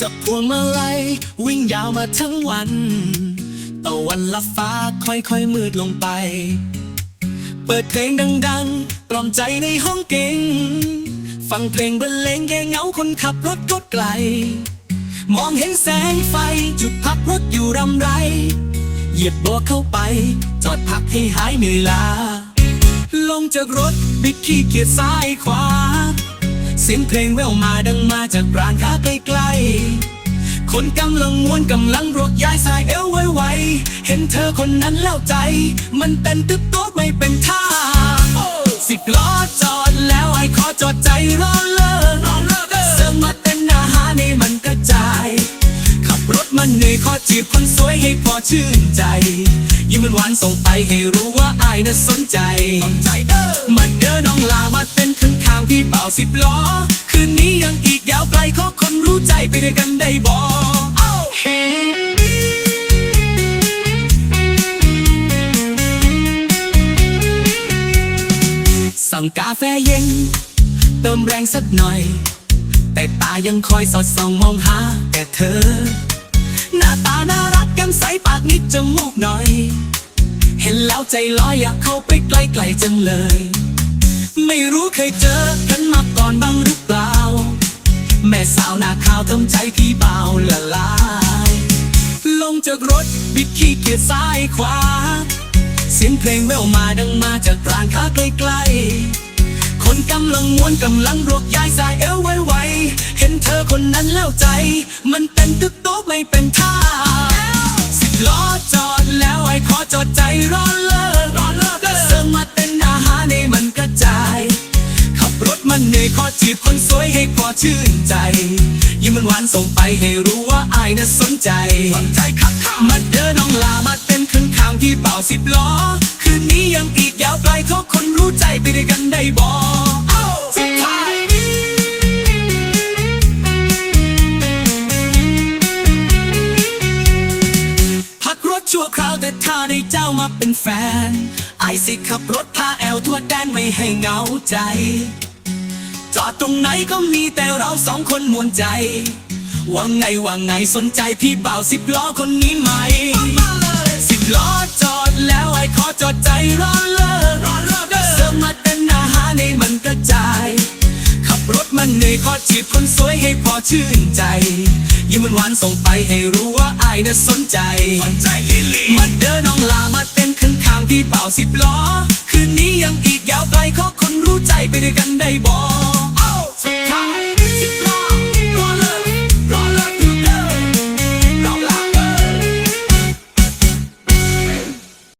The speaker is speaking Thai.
จับพวงมาลัยวิ่งยาวมาทั้งวันตะวันลับฟ้าค่อยๆมืดลงไป เปิดเพลงดังๆกล่อมใจในห้องเก่ง ฟังเพลงบรรเลงแกเงาคนขับรถก็ไกล มองเห็นแสงไฟจุดพักรถอยู่รำไร เหยียบโบกเข้าไป จอดพักให้หายเหนื่อยล้าลงจากรถบิดขี้เกียจซ้ายขวา เสียงเพลงแววมาดังมาจากร้านค้าใกล้ๆ คนกำลังม้วนกำลังรกย้ายสายเอวไวๆเห็นเธอคนนั้นแล้วใจ มันเต้นตึกโต๊ดไม่เป็นท่าสิบล้อจอดแล้วไอ้ขอจอดใจรอเลิกเสริมมาเต้นอาหารนี่มันกระจาย ขับรถมันเหนื่อยขอจีบคนสวยให้พอชื่นใจ ยิ้มมันหวานส่งไปให้รู้ว่าอายน่ะสนใจมันเดินน้องลามาเต้นข้างข้างพี่เป่าสิบล้อ คืนนี้ยังอีกยาวไกลขอ คู่ใจไปด้วยกันได้บอกเฮ้สั่งกาแฟเย็น เติมแรงสักหน่อย แต่ตายังคอยสอดส่องมองหาแต่เธอ หน้าตาน่ารักกันใสปากนิดจมูกหน่อย เห็นแล้วใจลอยอยากเข้าไปใกล้ๆจังเลย ไม่รู้เคยเจอกันมาก่อนบ้างหรือเปล่า แม่สาวหน้าขาวทำใจพี่เบาละลาย ลงจากรถบิดขี้เกียจซ้ายขวา เสียงเพลงแววมาดังมาจากร้านค้าใกล้ๆ คนกำลังม้วนกำลังรกย้ายสายเอวไวๆ เห็นเธอคนนั้นแล้วใจ มันเป็นตึกโต๊ะไม่เป็นท่า สิบล้อจอดแล้วไอ้ขอจอดใจรอ ขอจีบคนสวยให้พอชื่นใจ ยิ้มมันหวานส่งไปให้รู้ว่าอายน่ะสนใจใจครับมาเดินน้องลามาเต้นข้างข้างที่เป่าสิบล้อ คืนนี้ยังอีกยาวไกลขอคนรู้ใจไปด้วยกันได้บอกสุดท้ายพักรถชั่วคราวแต่ถ้าได้เจ้ามาเป็นแฟน ไอสิขับรถพาแอลทั่วแดนไม่ให้เหงาใจ อดตรงไหนก็มีแต่เราสองคนมวนใจ ว่าไงว่าไงสนใจพี่เบ่าวสิบล้อคนนี้ไหม สิบล้อจอดแล้วไอ้ขอจอดใจรอเลิกเสริมมาเต้นอาหารในมันกระจาย ขับรถมันเหนื่อยขอจีบคนสวยให้พอชื่นใจ ยิ้มมันหวานส่งไปให้รู้ว่าไอายน่ะสนใจ มาเดินน้องลามาเต้นข้างข้างๆพี่เป่าสิบล้อ คืนนี้ยังอีกยาวไกลขอคนรู้ใจไปด้วยกันได้บอก It's